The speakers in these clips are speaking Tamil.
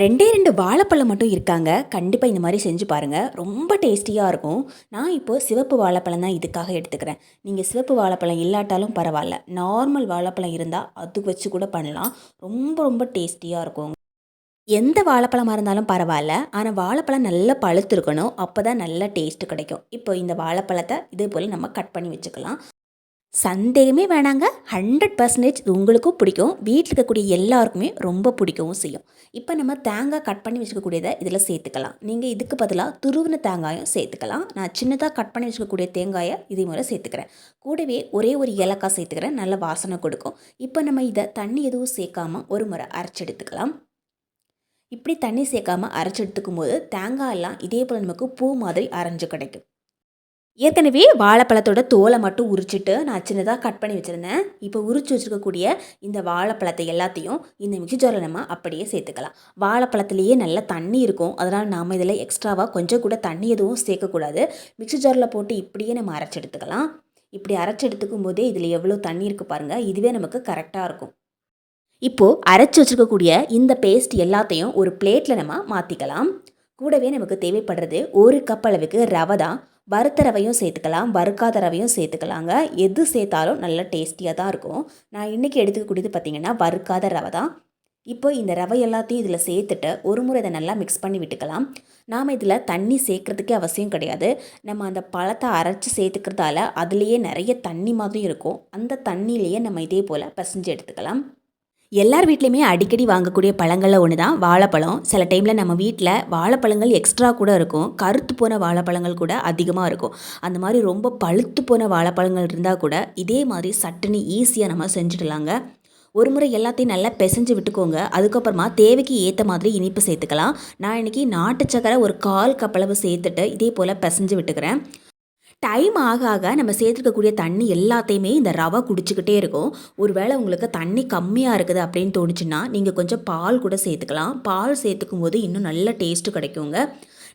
ரெண்டே ரெண்டு வாழைப்பழம் மட்டும் இருக்காங்க. கண்டிப்பாக இந்த மாதிரி செஞ்சு பாருங்கள் ரொம்ப டேஸ்டியாக இருக்கும். நான் இப்போது சிவப்பு வாழைப்பழம் தான் இதுக்காக எடுத்துக்கிறேன். நீங்கள் சிவப்பு வாழைப்பழம் இல்லாட்டாலும் பரவாயில்ல. நார்மல் வாழைப்பழம் இருந்தால் அது வச்சு கூட பண்ணலாம். ரொம்ப ரொம்ப டேஸ்டியாக இருக்கும். எந்த வாழைப்பழமாக இருந்தாலும் பரவாயில்ல. ஆனால் வாழைப்பழம் நல்லா பழுத்திருக்கணும். அப்போ தான் நல்ல டேஸ்ட்டு கிடைக்கும். இப்போ இந்த வாழைப்பழத்தை இதே போல் நம்ம கட் பண்ணி வச்சுக்கலாம். சந்தேகமே வேணாங்க. ஹண்ட்ரட் பர்சன்டேஜ் உங்களுக்கும் பிடிக்கும். வீட்டில் இருக்கக்கூடிய எல்லாருக்குமே ரொம்ப பிடிக்கவும் செய்யும். இப்போ நம்ம தேங்காய் கட் பண்ணி வச்சுக்கக்கூடியதை இதில் சேர்த்துக்கலாம். நீங்கள் இதுக்கு பதிலாக துருவின தேங்காயும் சேர்த்துக்கலாம். நான் சின்னதாக கட் பண்ணி வச்சுக்கக்கூடிய தேங்காயை இதே முறை சேர்த்துக்கிறேன். கூடவே ஒரே ஒரு ஏலக்காய் சேர்த்துக்கிறேன். நல்ல வாசனை கொடுக்கும். இப்போ நம்ம இதை தண்ணி எதுவும் சேர்க்காம ஒரு முறை அரைச்சி எடுத்துக்கலாம் இப்படி தண்ணி சேர்க்காம அரைச்செடுத்துக்கும் போது தேங்காய் எல்லாம் இதே போல் நமக்கு பூ மாதிரி அரைஞ்சு கிடைக்கும். ஏற்கனவே வாழைப்பழத்தோட தோலை மட்டும் உரிச்சிட்டு நான் சின்னதாக கட் பண்ணி வச்சுருந்தேன். இப்போ உரிச்சு வச்சுருக்கக்கூடிய இந்த வாழைப்பழத்தை எல்லாத்தையும் இந்த மிக்சி ஜாரில் நம்ம அப்படியே சேர்த்துக்கலாம். வாழைப்பழத்துலேயே நல்ல தண்ணி இருக்கும். அதனால் நாம் இதில் எக்ஸ்ட்ராவாக கொஞ்சம் கூட தண்ணி எதுவும் சேர்க்கக்கூடாது. மிக்சி ஜாரில் போட்டு இப்படியே நம்ம அரைச்சி எடுத்துக்கலாம். இப்படி அரைச்சி எடுத்துக்கும் போதே இதில் எவ்வளோ தண்ணி இருக்குது பாருங்கள் இதுவே நமக்கு கரெக்டாக இருக்கும். இப்போது அரைச்சி வச்சுருக்கக்கூடிய இந்த பேஸ்ட் எல்லாத்தையும் ஒரு பிளேட்டில் நம்ம மாற்றிக்கலாம் கூடவே நமக்கு தேவைப்படுறது ஒரு கப் அளவுக்கு ரவை தான். வறுத்த ரவையும் சேர்த்துக்கலாம் வறுக்காத ரவையும் சேர்த்துக்கலாங்க. எது சேர்த்தாலும் நல்ல டேஸ்டியாக தான் இருக்கும். நான் இன்றைக்கி எடுத்துக்கக்கூடியது பார்த்திங்கன்னா வறுக்காத ரவை தான். இப்போ இந்த ரவை எல்லாத்தையும் இதில் சேர்த்துட்டு ஒரு முறை இதை நல்லா மிக்ஸ் பண்ணி விட்டுக்கலாம். நாம் இதில் தண்ணி சேர்க்குறதுக்கே அவசியம் கிடையாது. நம்ம அந்த பழத்தை அரைச்சி சேர்த்துக்கிறதால அதுலேயே நிறைய தண்ணி மாதிரி இருக்கும். அந்த தண்ணியிலேயே நம்ம இதே போல் பசிஞ்சு எடுத்துக்கலாம். எல்லார் வீட்லேயுமே அடிக்கடி வாங்கக்கூடிய பழங்களில் ஒன்று தான் வாழைப்பழம். சில டைமில் நம்ம வீட்டில் வாழைப்பழங்கள் எக்ஸ்ட்ரா கூட இருக்கும். கருத்து போன வாழைப்பழங்கள் கூட அதிகமாக இருக்கும். அந்த மாதிரி ரொம்ப பழுத்து போன வாழைப்பழங்கள் இருந்தால் கூட இதே மாதிரி சட்டுன்னு ஈஸியாக நம்ம செஞ்சுடலாங்க. ஒரு முறை எல்லாத்தையும் நல்லா பிசைஞ்சு விட்டுக்கோங்க. அதுக்கப்புறமா தேவைக்கு ஏற்ற மாதிரி இனிப்பு சேர்த்துக்கலாம். நான் இன்றைக்கி நாட்டு சக்கரை ஒரு கால் கப்பளவு சேர்த்துட்டு இதே போல் பிசைஞ்சு விட்டுக்கிறேன். டைம் ஆக ஆக நம்ம சேர்த்துருக்கக்கூடிய தண்ணி எல்லாத்தையுமே இந்த ரவை குடிச்சிக்கிட்டே இருக்கும். ஒருவேளை உங்களுக்கு தண்ணி கம்மியாக இருக்குது அப்படின்னு தோணுச்சுன்னா நீங்கள் கொஞ்சம் பால் கூட சேர்த்துக்கலாம். பால் சேர்த்துக்கும் போது இன்னும் நல்ல டேஸ்ட்டு கிடைக்குங்க.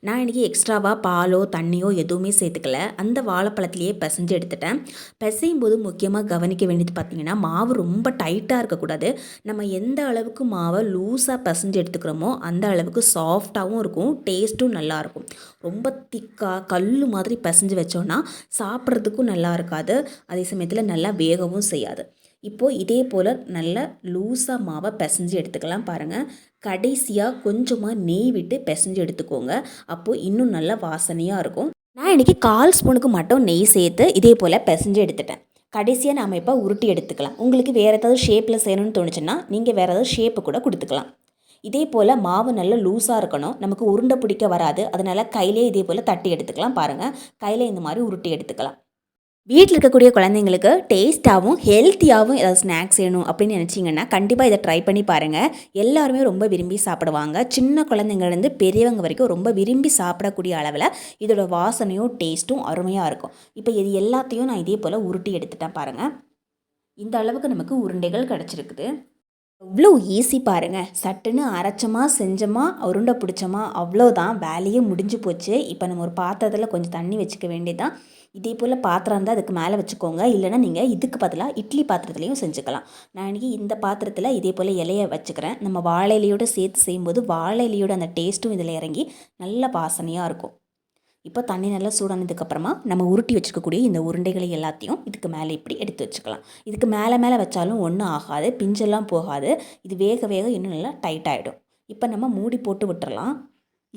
நான் இன்றைக்கி எக்ஸ்ட்ராவாக பாலோ தண்ணியோ எதுவுமே சேர்த்துக்கல. அந்த வாழைப்பழத்துலேயே பிசைஞ்சு எடுத்துட்டேன். பிசையும் போது முக்கியமாக கவனிக்க வேண்டியது பார்த்திங்கன்னா மாவு ரொம்ப டைட்டாக இருக்கக்கூடாது. நம்ம எந்த அளவுக்கு மாவை லூஸாக பிசைஞ்சு எடுத்துக்கிறோமோ அந்த அளவுக்கு சாஃப்டாகவும் இருக்கும் டேஸ்ட்டும் நல்லாயிருக்கும் ரொம்ப திக்காக கல் மாதிரி பிசைஞ்சு வச்சோன்னா சாப்பிட்றதுக்கும் நல்லா இருக்காது. அதே சமயத்தில் நல்லா வேகவும் செய்யாது. இப்போது இதே போல் நல்ல லூஸாக மாவை பிசைஞ்சு எடுத்துக்கலாம் பாருங்கள் கடைசியாக கொஞ்சமாக நெய் விட்டு பிசைஞ்சு எடுத்துக்கோங்க. அப்போது இன்னும் நல்ல வாசனையாக இருக்கும். நான் இன்றைக்கி கால் ஸ்பூனுக்கு மட்டும் நெய் சேர்த்து இதே போல் பிசைஞ்சு எடுத்துட்டேன். கடைசியாக நாம் இப்போ உருட்டி எடுத்துக்கலாம். உங்களுக்கு வேறு ஏதாவது ஷேப்பில் செய்யணும்னு தோணுச்சுன்னா நீங்கள் வேறு ஏதாவது ஷேப்பு கூட கொடுத்துக்கலாம். இதே போல் மாவு நல்லா லூஸாக இருக்கணும். நமக்கு உருண்டை பிடிக்க வராது. அதனால் கையிலே இதே போல் தட்டி எடுத்துக்கலாம் பாருங்கள் கையில் இந்த மாதிரி உருட்டி எடுத்துக்கலாம். வீட்டில் இருக்கக்கூடிய குழந்தைங்களுக்கு டேஸ்ட்டாகவும் ஹெல்த்தியாகவும் ஏதாவது ஸ்நாக்ஸ் வேணும் அப்படின்னு நினச்சிங்கன்னா கண்டிப்பாக இதை ட்ரை பண்ணி பாருங்கள் எல்லாருமே ரொம்ப விரும்பி சாப்பிடுவாங்க. சின்ன குழந்தைங்கள்லேருந்து பெரியவங்க வரைக்கும் ரொம்ப விரும்பி சாப்பிடக்கூடிய அளவில் இதோட வாசனையும் டேஸ்ட்டும் அருமையாக இருக்கும். இப்போ இது எல்லாத்தையும் நான் இதே போல் உருட்டி எடுத்துட்டேன் பாருங்கள் இந்த அளவுக்கு நமக்கு உருண்டைகள் கிடச்சிருக்குது. அவ்வளோ ஈஸி பாருங்கள் சட்டுன்னு அரைச்சமா செஞ்சோமா உருண்டை பிடிச்சோமா அவ்வளோதான் வேலையே முடிஞ்சு போச்சு. இப்போ நம்ம ஒரு பாத்திரத்தில் கொஞ்சம் தண்ணி வச்சுக்க வேண்டியதான் இதே போல் பாத்திரம் இருந்தால் அதுக்கு மேலே வச்சுக்கோங்க. இல்லைனா நீங்கள் இதுக்கு பதிலாக இட்லி பாத்திரத்துலேயும் செஞ்சுக்கலாம். நான் இன்றைக்கி இந்த பாத்திரத்தில் இதே போல் இலையை வச்சுக்கிறேன். நம்ம வாழை இலையோடு சேர்த்து செய்யும்போது வாழை இலையோட அந்த டேஸ்ட்டும் இதில் இறங்கி நல்ல வாசனையாக இருக்கும். இப்போ தண்ணி நல்லா சூடானதுக்கப்புறமா நம்ம உருட்டி வச்சுருக்கக்கூடிய இந்த உருண்டைகளை எல்லாத்தையும் இதுக்கு மேலே இப்படி எடுத்து வச்சுக்கலாம். இதுக்கு மேலே மேலே வச்சாலும் ஒன்றும் ஆகாது பிஞ்செல்லாம் போகாது. இது வேக வேக இன்னும் நல்லா டைட் ஆகிடும் இப்போ நம்ம மூடி போட்டு விட்டுறலாம்.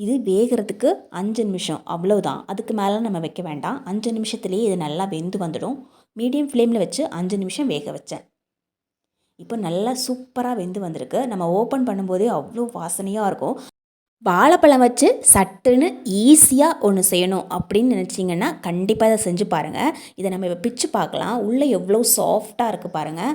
இது வேகிறதுக்கு அஞ்சு நிமிஷம் அவ்வளோதான் அதுக்கு மேலே நம்ம வைக்க வேண்டாம். அஞ்சு நிமிஷத்துலேயே இது நல்லா வெந்து வந்துடும். மீடியம் ஃப்ளேமில் வச்சு அஞ்சு நிமிஷம் வேக வச்சேன். இப்போ நல்லா சூப்பராக வெந்து வந்திருக்கு. நம்ம ஓப்பன் பண்ணும்போதே அவ்வளோ வாசனையாக இருக்கும். வாழைப்பழம் வச்சு சட்டுன்னு ஈஸியாக ஒன்று செய்யணும் அப்படின்னு நினச்சிங்கன்னா கண்டிப்பாக இதை செஞ்சு பாருங்கள் இதை நம்ம இப்போ பிச்சு பார்க்கலாம். உள்ளே எவ்வளோ சாஃப்டாக இருக்குது பாருங்கள்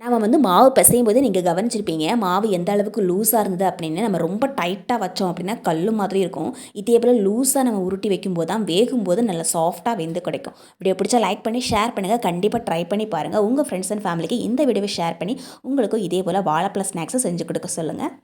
நம்ம வந்து மாவு பிசையும் போது நீங்கள் கவனிச்சிருப்பீங்க. மாவு எந்த அளவுக்கு லூஸாக இருந்தது அப்படின்னு நம்ம ரொம்ப டைட்டாக வச்சோம் அப்படின்னா கல் மாதிரி இருக்கும். இதே போல் லூஸாக நம்ம உருட்டி வைக்கும்போது தான் வேகும்போது நல்லா சாஃப்டாக வெந்து கிடைக்கும். வீடியோ பிடிச்சா லைக் பண்ணி ஷேர் பண்ணுங்கள் கண்டிப்பாக ட்ரை பண்ணி பாருங்கள் உங்கள் ஃப்ரெண்ட்ஸ் அண்ட் ஃபேமிலிக்கு இந்த வீடியோவை ஷேர் பண்ணி உங்களுக்கும் இதே போல் வாழைப்பழ ஸ்நாக்ஸை செஞ்சு கொடுக்க சொல்லுங்கள்